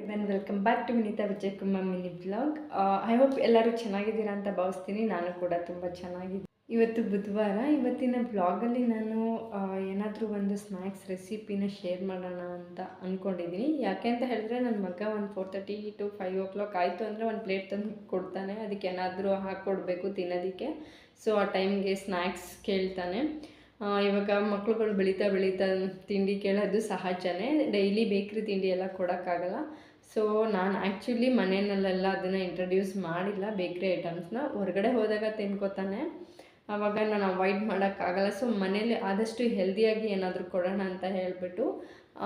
Even welcome back to Vineetha Vijay Kumar mini blog I hope ಎಲ್ಲರೂ ಚೆನ್ನಾಗಿದ್ದೀರಾ ಅಂತ ಭಾವಿಸ್ತೀನಿ. ನಾನು ಕೂಡ ತುಂಬ ಚೆನ್ನಾಗಿದ್ದೀನಿ. ಇವತ್ತು ಬುಧವಾರ. ಇವತ್ತಿನ ಬ್ಲಾಗಲ್ಲಿ ನಾನು ಏನಾದರೂ ಒಂದು ಸ್ನ್ಯಾಕ್ಸ್ ರೆಸಿಪಿನ ಶೇರ್ ಮಾಡೋಣ ಅಂತ ಅಂದ್ಕೊಂಡಿದ್ದೀನಿ ಯಾಕೆ ಅಂತ ಹೇಳಿದ್ರೆ ನನ್ನ ಮಗ ಒಂದು four thirty to five o'clock ಆಯಿತು ಅಂದರೆ ಒಂದು ಪ್ಲೇಟ್ ತಂದು ಕೊಡ್ತಾನೆ. ಅದಕ್ಕೆ ಏನಾದರೂ ಹಾಕ್ಕೊಡ್ಬೇಕು ತಿನ್ನೋದಕ್ಕೆ. ಸೊ ಆ ಟೈಮ್ಗೆ ಸ್ನ್ಯಾಕ್ಸ್ ಕೇಳ್ತಾನೆ. ಇವಾಗ ಮಕ್ಳುಗಳು ಬೆಳೀತಾ ಬೆಳೀತಾ ತಿಂಡಿ ಕೇಳೋದು ಸಹಜನೇ. ಡೈಲಿ ಬೇಕ್ರಿ ತಿಂಡಿ ಎಲ್ಲ ಕೊಡೋಕ್ಕಾಗಲ್ಲ. ಸೊ ನಾನು ಆ್ಯಕ್ಚುಲಿ ಮನೆಯಲ್ಲೆಲ್ಲ ಅದನ್ನು ಇಂಟ್ರಡ್ಯೂಸ್ ಮಾಡಿಲ್ಲ, ಬೇಕ್ರಿ ಐಟಮ್ಸ್ನ ಹೊರಗಡೆ ಹೋದಾಗ ತಿನ್ಕೋತಾನೆ. ಆವಾಗ ನಾನು ಅವಾಯ್ಡ್ ಮಾಡೋಕ್ಕಾಗಲ್ಲ. ಸೊ ಮನೇಲಿ ಆದಷ್ಟು ಹೆಲ್ದಿಯಾಗಿ ಏನಾದರೂ ಕೊಡೋಣ ಅಂತ ಹೇಳಿಬಿಟ್ಟು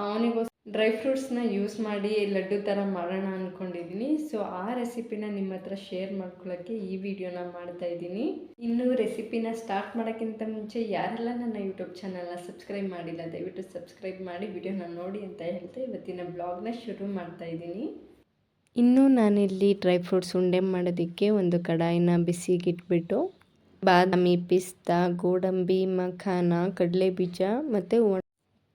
ಅವನಿಗೋಸ್ ಡ್ರೈ ಫ್ರೂಟ್ಸ್ನ ಯೂಸ್ ಮಾಡಿ ಲಡ್ಡು ಥರ ಮಾಡೋಣ ಅಂದ್ಕೊಂಡಿದ್ದೀನಿ ಸೊ ಆ ರೆಸಿಪಿನ ನಿಮ್ಮ ಹತ್ರ ಶೇರ್ ಮಾಡ್ಕೊಳ್ಳೋಕ್ಕೆ ಈ ವಿಡಿಯೋನ ಮಾಡ್ತಾ ಇದ್ದೀನಿ. ಇನ್ನು ರೆಸಿಪಿನ ಸ್ಟಾರ್ಟ್ ಮಾಡೋಕ್ಕಿಂತ ಮುಂಚೆ ಯಾರೆಲ್ಲ ನನ್ನ ಯೂಟ್ಯೂಬ್ ಚಾನಲ್ನ ಸಬ್ಸ್ಕ್ರೈಬ್ ಮಾಡಿಲ್ಲ, ದಯವಿಟ್ಟು ಸಬ್ಸ್ಕ್ರೈಬ್ ಮಾಡಿ ವಿಡಿಯೋನ ನೋಡಿ ಅಂತ ಹೇಳ್ತಾ ಇವತ್ತಿನ ಬ್ಲಾಗ್ನ ಶುರು ಮಾಡ್ತಾ ಇದ್ದೀನಿ. ಇನ್ನು ನಾನಿಲ್ಲಿ ಡ್ರೈ ಫ್ರೂಟ್ಸ್ ಉಂಡೆ ಮಾಡೋದಕ್ಕೆ ಒಂದು ಕಡಾಯಿನ ಬಿಸಿಗಿಟ್ಬಿಟ್ಟು, ಬಾದಾಮಿ, ಪಿಸ್ತಾ, ಗೋಡಂಬಿ, ಮಖಾನ ಕಡಲೆ ಬೀಜ ಮತ್ತು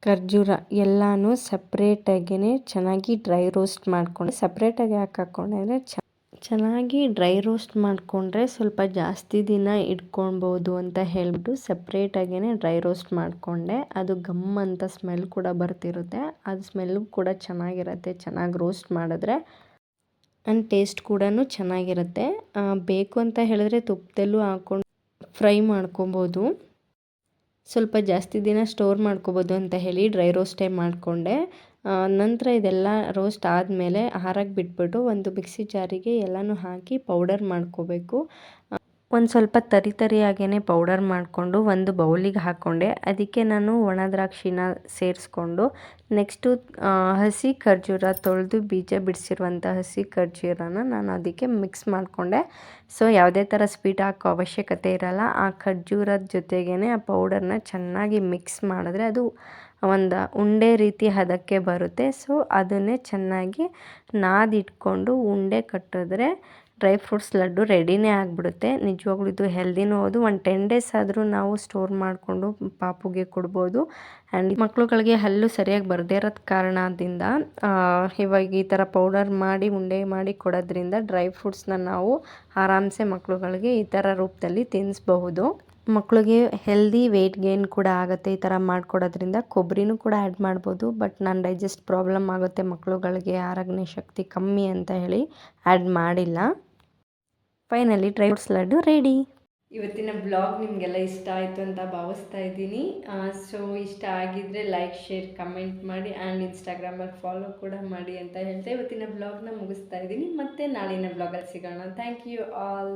ಖರ್ಜೂರ ಎಲ್ಲನೂ ಸಪ್ರೇಟಾಗೇ ಚೆನ್ನಾಗಿ ಡ್ರೈ ರೋಸ್ಟ್ ಮಾಡ್ಕೊಂಡು ಸಪ್ರೇಟಾಗಿ ಯಾಕೆ ಹಾಕ್ಕೊಂಡ್ರೆ ಚ, ಚೆನ್ನಾಗಿ ಡ್ರೈ ರೋಸ್ಟ್ ಮಾಡಿಕೊಂಡ್ರೆ ಸ್ವಲ್ಪ ಜಾಸ್ತಿ ದಿನ ಇಟ್ಕೊಳ್ಬೋದು ಅಂತ ಹೇಳಿಬಿಟ್ಟು ಸಪ್ರೇಟಾಗೇ ಡ್ರೈ ರೋಸ್ಟ್ ಮಾಡಿಕೊಂಡೆ. ಅದು ಗಮ್ ಅಂತ ಸ್ಮೆಲ್ ಕೂಡ ಬರ್ತಿರುತ್ತೆ. ಅದು ಸ್ಮೆಲ್ ಕೂಡ ಚೆನ್ನಾಗಿರುತ್ತೆ, ಚೆನ್ನಾಗಿ ರೋಸ್ಟ್ ಮಾಡಿದ್ರೆ. ಆ್ಯಂಡ್ ಟೇಸ್ಟ್ ಕೂಡ ಚೆನ್ನಾಗಿರುತ್ತೆ. ಬೇಕು ಅಂತ ಹೇಳಿದ್ರೆ ತುಪ್ಪದಲ್ಲೂ ಹಾಕ್ಕೊಂಡು ಫ್ರೈ ಮಾಡ್ಕೊಬೋದು. ಸ್ವಲ್ಪ ಜಾಸ್ತಿ ದಿನ ಸ್ಟೋರ್ ಮಾಡ್ಕೋಬೋದು ಅಂತ ಹೇಳಿ ಡ್ರೈ ರೋಸ್ಟೇ ಮಾಡಿಕೊಂಡೆ. ನಂತರ ಇದೆಲ್ಲ ರೋಸ್ಟ್ ಆದಮೇಲೆ ಹಾರಕ್ಕೆ ಬಿಟ್ಬಿಟ್ಟು ಒಂದು ಮಿಕ್ಸಿ ಜಾರಿಗೆ ಎಲ್ಲನೂ ಹಾಕಿ ಪೌಡರ್ ಮಾಡ್ಕೋಬೇಕು. ಒಂದು ಸ್ವಲ್ಪ ತರಿ ತರಿಯಾಗೇ ಪೌಡರ್ ಮಾಡಿಕೊಂಡು ಒಂದು ಬೌಲಿಗೆ ಹಾಕ್ಕೊಂಡೆ ಅದಕ್ಕೆ ನಾನು ಒಣ ದ್ರಾಕ್ಷಿನ ಸೇರಿಸ್ಕೊಂಡು ನೆಕ್ಸ್ಟು ಹಸಿ ಖರ್ಜೂರ ತೊಳೆದು ಬೀಜ ಬಿಡಿಸಿರುವಂಥ ಹಸಿ ಖರ್ಜೂರನ ನಾನು ಅದಕ್ಕೆ ಮಿಕ್ಸ್ ಮಾಡಿಕೊಂಡೆ. ಸೊ ಯಾವುದೇ ಥರ ಸ್ವೀಟ್ ಹಾಕೋ ಅವಶ್ಯಕತೆ ಇರಲ್ಲ. ಆ ಖರ್ಜೂರದ ಜೊತೆಗೇ ಆ ಪೌಡರ್ನ ಚೆನ್ನಾಗಿ ಮಿಕ್ಸ್ ಮಾಡಿದ್ರೆ ಅದು ಒಂದು ಉಂಡೆ ರೀತಿ ಹದಕ್ಕೆ ಬರುತ್ತೆ. ಸೊ ಅದನ್ನೇ ಚೆನ್ನಾಗಿ ನಾದಿಟ್ಕೊಂಡು ಉಂಡೆ ಕಟ್ಟಿದ್ರೆ ಡ್ರೈ ಫ್ರೂಟ್ಸ್ ಲಡ್ಡು ರೆಡಿನೇ ಆಗಿಬಿಡುತ್ತೆ. ನಿಜವಾಗ್ಲೂ ಇದು ಹೆಲ್ದಿನೂ ಹೌದು. ಒಂದು ಟೆನ್ ಡೇಸ್ ಆದರೂ ನಾವು ಸ್ಟೋರ್ ಮಾಡಿಕೊಂಡು ಪಾಪುಗೆ ಕೊಡ್ಬೋದು. ಆ್ಯಂಡ್ ಮಕ್ಕಳುಗಳಿಗೆ ಹಲ್ಲು ಸರಿಯಾಗಿ ಬರದೇ ಇರೋದ ಕಾರಣದಿಂದ ಇವಾಗ ಈ ಥರ ಪೌಡರ್ ಮಾಡಿ, ಉಂಡೆ ಮಾಡಿ ಕೊಡೋದ್ರಿಂದ ಡ್ರೈ ಫ್ರೂಟ್ಸ್ನ ನಾವು ಆರಾಮ್ಸೆ ಮಕ್ಕಳುಗಳಿಗೆ ಈ ಥರ ರೂಪದಲ್ಲಿ ತಿನ್ನಿಸ್ಬಹುದು ಮಕ್ಕಳಿಗೆ ಹೆಲ್ದಿ ವೆಯ್ಟ್ ಗೇನ್ ಕೂಡ ಆಗುತ್ತೆ ಈ ಥರ ಮಾಡಿಕೊಡೋದ್ರಿಂದ. ಕೊಬ್ಬರಿನೂ ಕೂಡ ಆ್ಯಡ್ ಮಾಡ್ಬೋದು. ಬಟ್ ನಾನು ಡೈಜೆಸ್ಟ್ ಪ್ರಾಬ್ಲಮ್ ಆಗುತ್ತೆ ಮಕ್ಕಳುಗಳಿಗೆ ಆರೋಗ್ಯ ಶಕ್ತಿ ಕಮ್ಮಿ ಅಂತ ಹೇಳಿ ಆ್ಯಡ್ ಮಾಡಿಲ್ಲ. Finally dry fruits laddu ready. ಇವತ್ತಿನ ಬ್ಲಾಗ್ ನಿಮಗೆಲ್ಲ ಇಷ್ಟ ಆಯಿತು ಅಂತ ಭಾವಿಸ್ತಾ ಇದ್ದೀನಿ. ಸೊ ಇಷ್ಟ ಆಗಿದ್ದರೆ ಲೈಕ್ ಶೇರ್ ಕಮೆಂಟ್ ಮಾಡಿ ಆ್ಯಂಡ್ ಇನ್ಸ್ಟಾಗ್ರಾಮಲ್ಲಿ ಫಾಲೋ ಕೂಡ ಮಾಡಿ ಅಂತ ಹೇಳ್ತಾ ಇವತ್ತಿನ ಬ್ಲಾಗ್ನ ಮುಗಿಸ್ತಾ ಇದ್ದೀನಿ. ಮತ್ತೆ ನಾಳಿನ ಬ್ಲಾಗಲ್ಲಿ ಸಿಗೋಣ. Thank you all